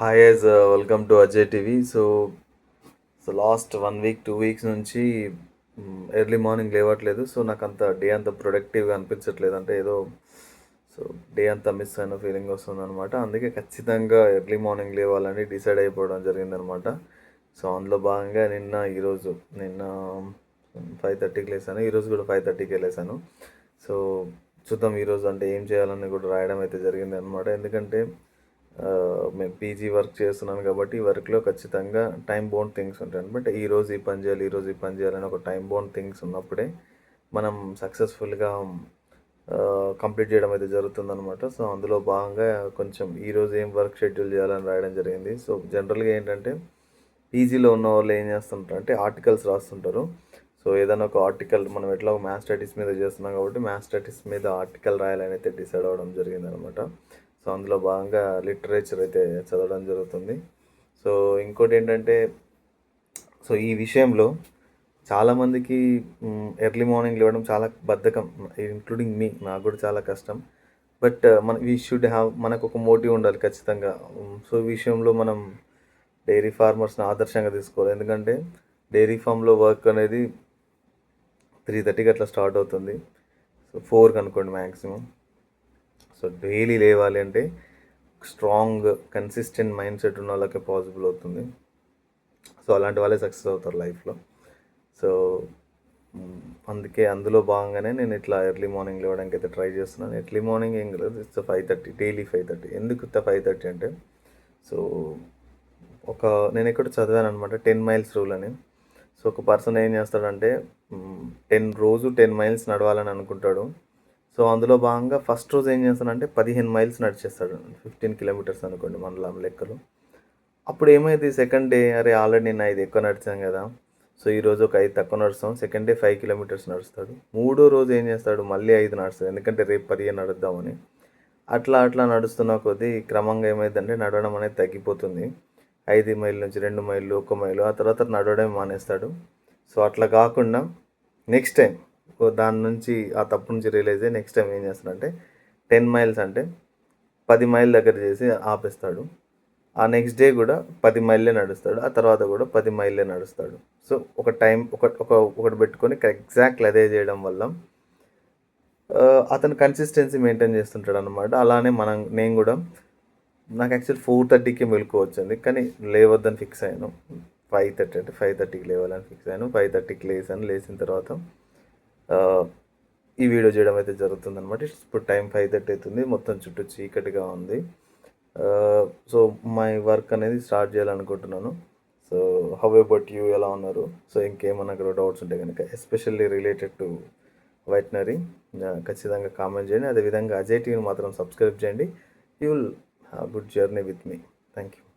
Hi as welcome to Ajay TV so so last one week two weeks నుంచి mm, early morning లేవట్లేదు. So నాకు అంత day అంత ప్రొడక్టివ్గా అనిపించట్లేదు. అంటే ఏదో సో డే అంతా మిస్ అయిన ఫీలింగ్ వస్తుంది అనమాట అందుకే ఖచ్చితంగా ఎర్లీ మార్నింగ్ లేవాలని డిసైడ్ అయిపోవడం జరిగిందనమాట సో అందులో భాగంగా నిన్న ఈరోజు నిన్న um, ఫైవ్ థర్టీకి లేసాను. ఈరోజు కూడా ఫైవ్ థర్టీకి వెళ్ళేసాను సో చూద్దాం ఈరోజు అంటే ఏం చేయాలని కూడా రాయడం అయితే జరిగింది అనమాట ఎందుకంటే మేము పీజీ వర్క్ చేస్తున్నాను కాబట్టి ఈ వర్క్లో ఖచ్చితంగా టైం బౌండ్ థింగ్స్ ఉంటాయి అనమాట. ఈ రోజు ఈ పని చేయాలి ఈరోజు ఈ పని చేయాలని ఒక టైం బౌండ్ థింగ్స్ ఉన్నప్పుడే మనం సక్సెస్ఫుల్గా కంప్లీట్ చేయడం అయితే జరుగుతుందనమాట సో అందులో భాగంగా కొంచెం ఈరోజు ఏం వర్క్ షెడ్యూల్ చేయాలని రాయడం జరిగింది. సో జనరల్గా ఏంటంటే పీజీలో ఉన్న వాళ్ళు ఏం చేస్తుంటారు అంటే ఆర్టికల్స్ రాస్తుంటారు. సో ఏదైనా ఒక ఆర్టికల్ మనం ఎట్లా మ్యాథ్స్టాటిక్స్ మీద చేస్తున్నాం కాబట్టి మ్యాథ్స్టాటిక్స్ మీద ఆర్టికల్ రాయాలని అయితే డిసైడ్ అవ్వడం జరిగింది అనమాట సో అందులో భాగంగా లిటరేచర్ అయితే చదవడం జరుగుతుంది. సో ఇంకోటి ఏంటంటే సో ఈ విషయంలో చాలామందికి ఎర్లీ మార్నింగ్ లేవడం చాలా బద్ధకం ఇంక్లూడింగ్ మీ నాకు కూడా చాలా కష్టం. బట్ uh, మన వీ షుడ్ హ్యావ్ మనకు ఒక మోటివ్ ఉండాలి ఖచ్చితంగా. సో ఈ విషయంలో మనం డైరీ ఫార్మర్స్ని ఆదర్శంగా తీసుకోవాలి. ఎందుకంటే డైరీ ఫామ్లో వర్క్ అనేది త్రీ థర్టీకి అట్లా స్టార్ట్ అవుతుంది. సో ఫోర్కి అనుకోండి మ్యాక్సిమం సో డైలీ లేవాలి అంటే స్ట్రాంగ్ కన్సిస్టెంట్ మైండ్ సెట్ ఉన్న వాళ్ళకే పాసిబుల్ అవుతుంది. సో అలాంటి వాళ్ళే సక్సెస్ అవుతారు లైఫ్లో. సో అందుకే అందులో భాగంగానే నేను ఇట్లా ఎర్లీ మార్నింగ్ లేవడానికి అయితే ట్రై చేస్తున్నాను. ఎర్లీ మార్నింగ్ ఏం లేదు it's five thirty daily five thirty ఎందుకు ఫైవ్ థర్టీ అంటే సో ఒక నేను ఎక్కడ చదివాను అనమాట టెన్ మైల్స్ రూల్ అని. సో ఒక పర్సన్ ఏం చేస్తాడంటే టెన్ రోజు టెన్ మైల్స్ నడవాలని అనుకుంటాడు. సో అందులో భాగంగా ఫస్ట్ రోజు ఏం చేస్తానంటే పదిహేను మైల్స్ నడిచేస్తాడు. ఫిఫ్టీన్ కిలోమీటర్స్ అనుకోండి మన లెక్కలు. అప్పుడు ఏమైంది? సెకండ్ డే అరే ఆల్రెడీ నేను ఐదు ఎక్కువ నడిచాను కదా. సో ఈ రోజు ఒక ఐదు తక్కువ నడుస్తాం. సెకండ్ డే ఫైవ్ కిలోమీటర్స్ నడుస్తాడు. మూడో రోజు ఏం చేస్తాడు? మళ్ళీ ఐదు నడుస్తాడు. ఎందుకంటే రేపు పదిహేను నడుద్దామని అట్లా అట్లా నడుస్తున్న కొద్దీ క్రమంగా ఏమైందంటే నడవడం అనేది తగ్గిపోతుంది. ఐదు మైళ్ళ నుంచి రెండు మైళ్ళు ఒక మైలు ఆ తర్వాత నడవడం మానేస్తాడు. సో అట్లా కాకుండా నెక్స్ట్ టైం దాని నుంచి ఆ తప్పు నుంచి రియలైజ్ అయ్యి నెక్స్ట్ టైం ఏం చేస్తాడంటే టెన్ మైల్స్ అంటే పది మైల్ దగ్గర చేసి ఆపేస్తాడు. ఆ నెక్స్ట్ డే కూడా పది మైళ్ళే నడుస్తాడు. ఆ తర్వాత కూడా పది మైళ్ళే నడుస్తాడు. సో ఒక టైం ఒక ఒక ఒకటి పెట్టుకొని ఎగ్జాక్ట్ అదే చేయడం వల్ల అతను కన్సిస్టెన్సీ మెయింటైన్ చేస్తుంటాడు అనమాట అలానే మనం నేను కూడా నాకు యాక్చువల్ ఫోర్ థర్టీకి మెలకు వచ్చింది. కానీ లేవద్దని ఫిక్స్ అయ్యాను. ఫైవ్ థర్టీ అంటే ఫైవ్ థర్టీకి లేవాలని ఫిక్స్ అయ్యాను. ఫైవ్ థర్టీకి లేసాను. లేచిన తర్వాత ఈ వీడియో చేయడం అయితే జరుగుతుంది అనమాట ఇప్పుడు టైం ఫైవ్ థర్టీ అవుతుంది. మొత్తం చుట్టూ చీకటిగా ఉంది. సో మై వర్క్ అనేది స్టార్ట్ చేయాలనుకుంటున్నాను. సో హౌ అబౌట్ యూ ఎలా ఉన్నారు? సో ఇంకేమన్నా అక్కడ డౌట్స్ ఉంటే కనుక ఎస్పెషల్లీ రిలేటెడ్ టు వెటనరీ ఖచ్చితంగా కామెంట్ చేయండి. అదేవిధంగా అజయ్ టీవీని మాత్రం సబ్స్క్రైబ్ చేయండి. You will have good journey with me thank you